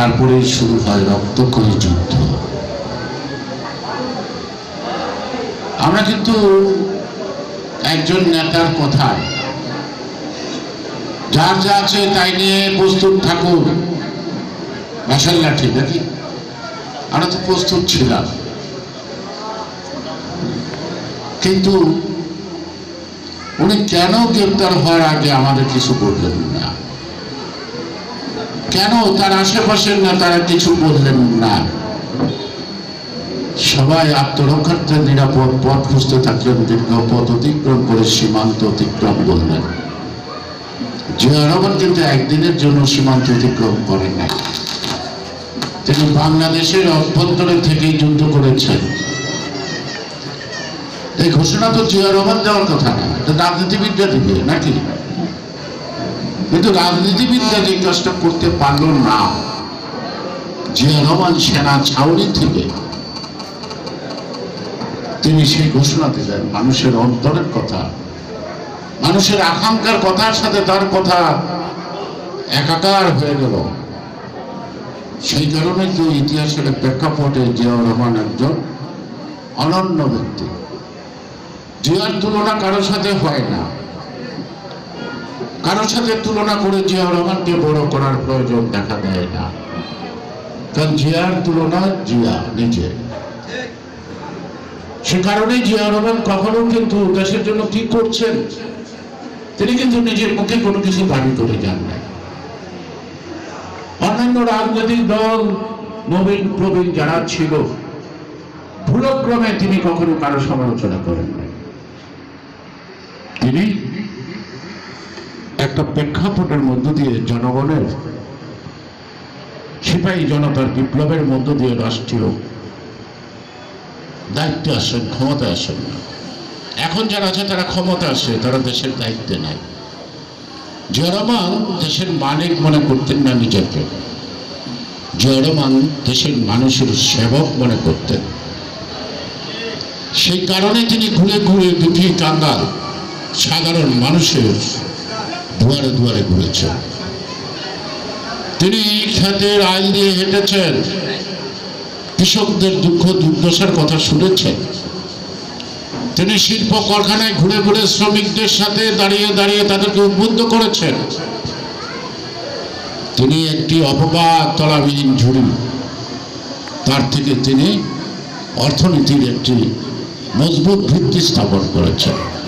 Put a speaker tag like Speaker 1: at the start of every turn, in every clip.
Speaker 1: তারপরে শুরু হয় রক্তক্ষয়ী যুদ্ধ। আমরা কিন্তু একজন নেতার কথায় যার যা আছে তাই নিয়ে প্রস্তুত থাকুন মাসাল্লাহ ঠিক নাকি? আমরা তো প্রস্তুত ছিলাম। কিন্তু উনি কেন গ্রেপ্তার হওয়ার আগে আমাদের কিছু বললেন না? কেন তার আশেপাশের নেতারা কিছু বললেন না? সবাই আত্মরক্ষার্থে নিরাপদ পথ খুঁজতে থাকলেন, দীর্ঘ পথ অতিক্রম করে সীমান্ত অতিক্রম করলেন। জিয়া কিন্তু একদিনের জন্য সীমান্ত অতিক্রম করেন না তিনি বাংলাদেশের অভ্যন্তরে থেকেই যুদ্ধ করেছেন। এই ঘোষণা তো জিয়া দেওয়ার কথা না, এটা রাজনীতিবিদরা দিবে, নাকি? কিন্তু রাজনীতিবিদরা যে কাজটা করতে পারল না জিয়া রহমান সেনা ছাউনি থেকে তিনি সেই ঘোষণা দিলেন মানুষের অন্তরের কথা, মানুষের আকাঙ্ক্ষার কথার সাথে তার কথা একাকার হয়ে গেল। সেই কারণে কেউ ইতিহাসের প্রেক্ষাপটে জিয়াউর রহমান একজন অনন্য ব্যক্তি? জিয়ার তুলনা কারোর সাথে হয় না। কারোর সাথে তুলনা করে জিয়াউর রহমানকে বড় করার প্রয়োজন দেখা দেয় না। কারণ জিয়ার তুলনা জিয়া নিজে। সে কারণে জিয়াউর রহমান কখনো কিন্তু দেশের জন্য কি করছেন, তিনি কিন্তু নিজের মুখে কোনো কিছু দাবি করে যান না অন্যান্য রাজনৈতিক দল নবীন প্রবীণ যারা ছিল, ভুলক্রমে তিনি কখনো কারও সমালোচনা করেন না তিনি একটা প্রেক্ষাপটের মধ্য দিয়ে জনগণের, সিপাহী জনতার বিপ্লবের মধ্য দিয়ে রাষ্ট্রীয় দায়িত্বে আসেন, ক্ষমতায় আসেন না। এখন যারা আছে, তারা ক্ষমতা আসে, তারা দেশের দায়িত্বে নাই জয়রমান দেশের মালিক মনে করতেন না নিজেকে। জয়রমান দেশের মানুষের সেবক মনে করতেন। সেই কারণে তিনি ঘুরে ঘুরে দুটি কাঙ্গাল, সাধারণ মানুষের দুয়ারে দুয়ারে ঘুরেছেন। তিনি খ্যাতের আইল দিয়ে হেঁটেছেন। কৃষকদের দুঃখ দুর্দশার কথা শুনেছেন। তিনি শিল্প কারখানায় ঘুরে ঘুরে শ্রমিকদের সাথে দাঁড়িয়ে দাঁড়িয়ে তাদেরকে উদ্বুদ্ধ করেছেন। তিনি একটি অপবাদ, তলাবিহীন ঝুড়ি। তার থেকে তিনি অর্থনীতির একটি মজবুত ভিত্তি স্থাপন করেছেন।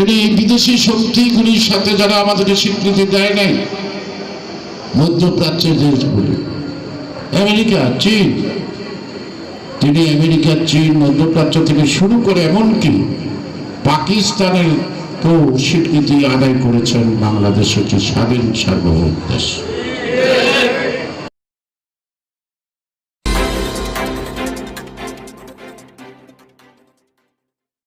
Speaker 1: তিনি বিদেশি শক্তিগুলির সাথে যারা আমাদেরকে স্বীকৃতি দেয় নাই, মধ্যপ্রাচ্যের দেশগুলি, আমেরিকা, চীন, তিনি আমেরিকা, চীন, মধ্যপ্রাচ্য থেকে শুরু করে এমনকি পাকিস্তানের কেউ স্বীকৃতি আদায় করেছেন বাংলাদেশ হচ্ছে স্বাধীন সার্বভৌম দেশ